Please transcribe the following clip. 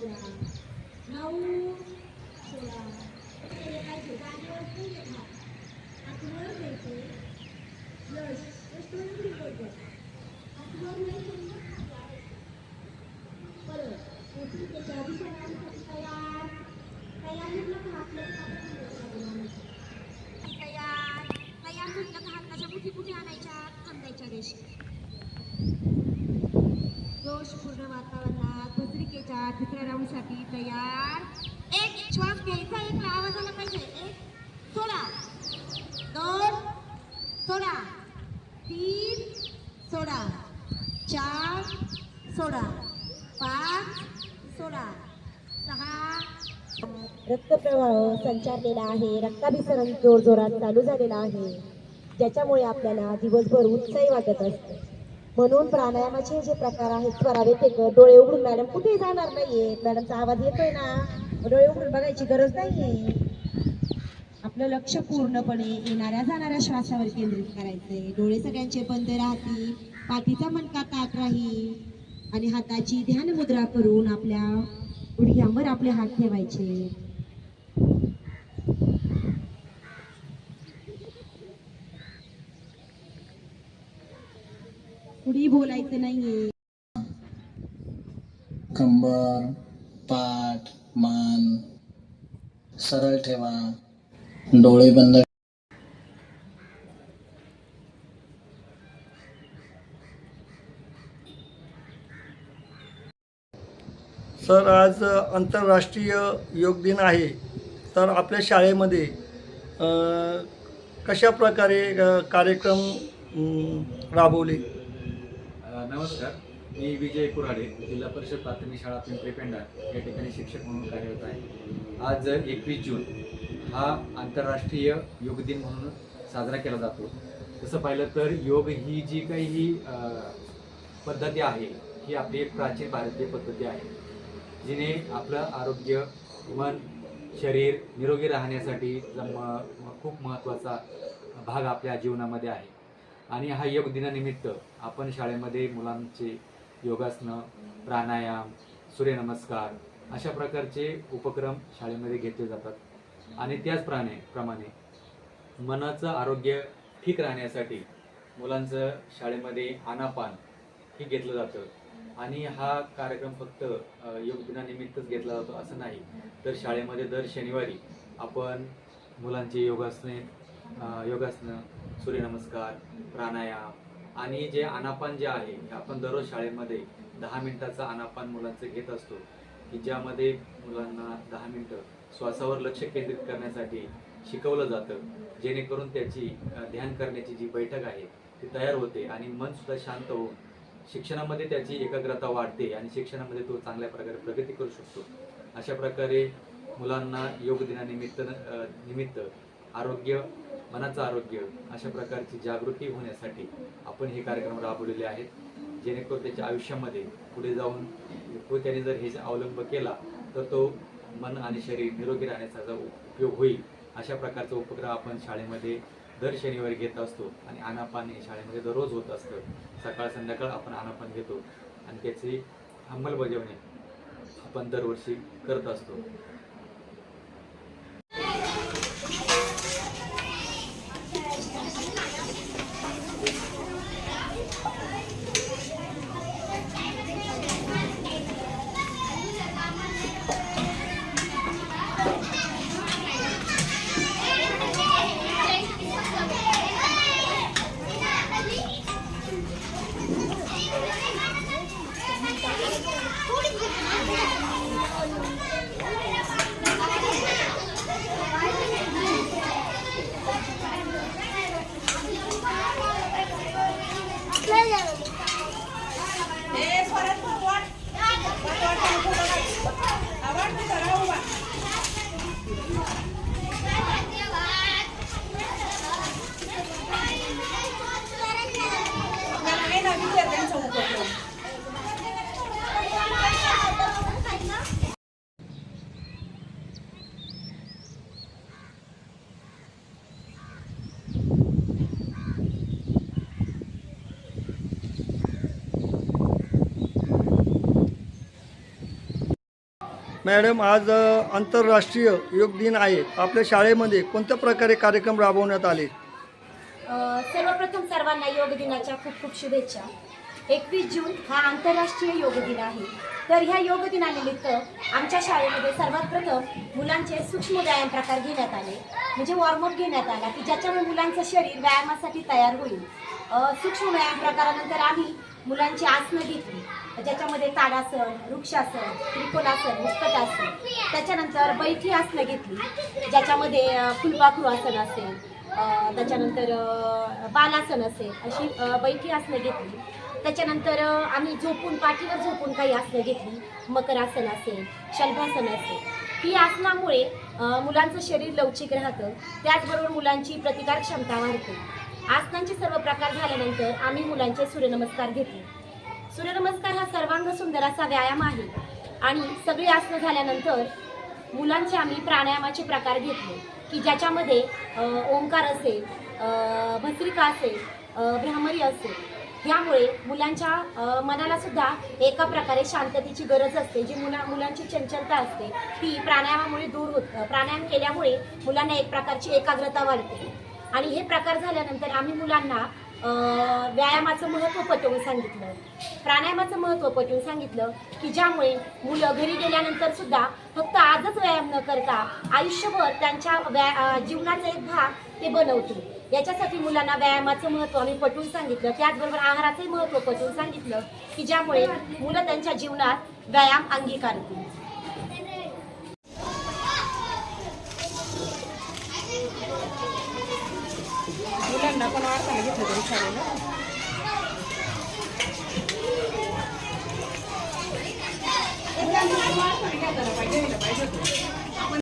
सोळा नऊ सोळा हे काय ते जागेवर नाही येत ना. हातवर घ्यायचे. यश. यश तो एवढी बोलतो. हातवर घ्यायचे आणि मग हात लावायचे. परत. मोठी त्याच्या दिशेने तयार. तयार म्हटलं का हातलं का आपण बोलायचं. तयार तयार म्हटलं का हाताच्या मुठी कुठे आणायच्या खांद्याच्या रेषेत दोषपूर्ण वातावरणात पत्रिकेच्या तिसऱ्या राऊंडसाठी तयार. एक श्वास घ्यायचा एक आवाज आला पाहिजे. एक सोडा. दोन सोडा. तीन सोडा. चार सोडा. पाच सोडा. सहा. रक्तप्रवाह संचारलेला आहे. रक्ताभिसरण जोरजोरात चालू झालेला आहे. ज्याच्यामुळे आपल्याला दिवसभर उत्साही वाटत असते. म्हणून प्राणायामाचे जे प्रकार आहेत करावे ते डोळे उघडून मॅडम कुठे जाणार नाहीये. मॅडमचा आवाज येतोय ना. डोळे उघडून बघायची गरज नाहीये. आपलं लक्ष पूर्णपणे येणाऱ्या जाणाऱ्या श्वासावर केंद्रित करायचंय. डोळे सगळ्यांचे बंद राहतील. पाठीचा मणका ताट राहील. आणि हाताची ध्यान मुद्रा करून आपल्या गुडघ्यांवर आपले हात ठेवायचे. बोलायचं नाहीये. कंबर पाठ मान. सरळ ठेवा. डोळे बंद सर आज आंतरराष्ट्रीय योग दिन आहे. तर आपल्या शाळेमध्ये कशा प्रकारे कार्यक्रम राबवले? नमस्कार. मी विजय कुराडे जिल्हा परिषद प्राथमिक शाळा पिंपरी पेंडा या ठिकाणी शिक्षक म्हणून कार्यरत आहे. आज एकवीस जून हा आंतरराष्ट्रीय योग दिन म्हणून साजरा केला जातो. तसं पाहिलं तर योग ही जी काही ही पद्धती आहे ही आपली एक प्राचीन भारतीय पद्धती आहे. जिने आपलं आरोग्य मन शरीर निरोगी राहण्यासाठी खूप महत्त्वाचा भाग आपल्या जीवनामध्ये आहे. आणि हा योग दिनानिमित्त आपण शाळेमध्ये मुलांचे योगासनं प्राणायाम सूर्यनमस्कार अशा प्रकारचे उपक्रम शाळेमध्ये घेतले जातात. आणि त्याचप्रमाणे प्रमाणे मनाचं आरोग्य ठीक राहण्यासाठी मुलांचं शाळेमध्ये आनापान हे घेतलं जातं. आणि हा कार्यक्रम फक्त योग दिनानिमित्तच घेतला जातो असं नाही. तर शाळेमध्ये दर शनिवारी आपण मुलांची योगासने योगासनं सूर्यनमस्कार प्राणायाम आणि जे आनापान जे आहे हे आपण दररोज शाळेमध्ये दहा मिनिटाचं आनापान मुलांचं घेत असतो की ज्यामध्ये मुलांना दहा मिनटं श्वासावर लक्ष केंद्रित करण्यासाठी शिकवलं जातं जेणेकरून त्याची ध्यान करण्याची जी बैठक आहे ती तयार होते आणि मनसुद्धा शांत होऊन शिक्षणामध्ये त्याची एकाग्रता वाढते आणि शिक्षणामध्ये तो चांगल्या प्रकारे प्रगती करू शकतो. अशा प्रकारे मुलांना योग दिनानिमित्त निमित्त आरोग्य मनाचं आरोग्य अशा प्रकारची जागृती होण्यासाठी आपण हे कार्यक्रम राबवलेले आहेत. जेणेकरून त्याच्या आयुष्यामध्ये पुढे जाऊन तो त्याने जर हे अवलंब केला तर तो मन आणि शरीर निरोगी राहण्याचा जो उपयोग होईल अशा प्रकारचा उपक्रम आपण शाळेमध्ये दर शनिवारी घेत असतो आणि आनापान हे शाळेमध्ये दररोज होत असतं. सकाळ संध्याकाळ आपण आनापान घेतो आणि त्याची अंमलबजावणी आपण दरवर्षी करत असतो. Yeah. मॅडम आज आंतरराष्ट्रीय योग दिन आहे. आपल्या शाळेमध्ये कोणत्या प्रकारे कार्यक्रम राबवण्यात आले? सर्वप्रथम सर्वांना योग दिनाच्या खूप खूप शुभेच्छा. एकवीस जून हा आंतरराष्ट्रीय योग दिन आहे. तर ह्या योग दिनानिमित्त आमच्या शाळेमध्ये सर्वात प्रथम मुलांचे सूक्ष्म व्यायाम प्रकार घेण्यात आले. म्हणजे वॉर्मअप घेण्यात आला की ज्याच्यामुळे मुलांचं शरीर व्यायामासाठी तयार होईल. सूक्ष्म व्यायाम प्रकारानंतर आम्ही मुलांची आसनं घेतली. ज्याच्यामध्ये ताडासन वृक्षासन त्रिकोणासन मुस्कटासन त्याच्यानंतर बैठी आसनं घेतली ज्याच्यामध्ये अ, फुलपाखरू आसन असेल त्याच्यानंतर बालासन असेल अशी बैठी आसनं घेतली. त्याच्यानंतर आम्ही झोपून पाठीवर झोपून काही आसनं घेतली. मकरासन असेल शलभासन असेल. ही आसनामुळे मुलांचं शरीर लवचिक राहतं. त्याचबरोबर मुलांची प्रतिकार क्षमता वाढते. आसनांचे सर्व प्रकार झाल्यानंतर आम्ही मुलांचे सूर्यनमस्कार घेतले. नमस्कार हा सर्वांग सुंदर असा व्यायाम आहे. आणि सगळी आसनं झाल्यानंतर मुलांचे आम्ही प्राणायामाचे प्रकार घेतले. की ज्याच्यामध्ये ओंकार असेल भस्रिका भस्त्रिका असेल भ्रामरी असेल. ह्यामुळे मुलांच्या मनाला सुद्धा एका प्रकारे शांततेची गरज असते. जी मुला मुलांची चंचलता असते ती प्राणायामामुळे दूर होत प्राणायाम केल्यामुळे मुलांना एक प्रकारची एकाग्रता वाढते. आणि हे प्रकार झाल्यानंतर आम्ही मुलांना व्यायामाचं महत्त्व पटवून सांगितलं. प्राणायामाचं महत्त्व पटवून सांगितलं की ज्यामुळे मुलं घरी गेल्यानंतर सुद्धा फक्त आजच व्यायाम न करता आयुष्यभर त्यांच्या व्या जीवनाचा एक भाग ते बनवतील. याच्यासाठी मुलांना व्यायामाचं महत्त्व आम्ही पटवून सांगितलं. त्याचबरोबर आहाराचंही महत्त्व पटवून सांगितलं की ज्यामुळे मुलं त्यांच्या जीवनात व्यायाम अंगीकारतील. मुलांना पण वाढताना घेतलं तरी चालेल. पाहिजे पाहिजे.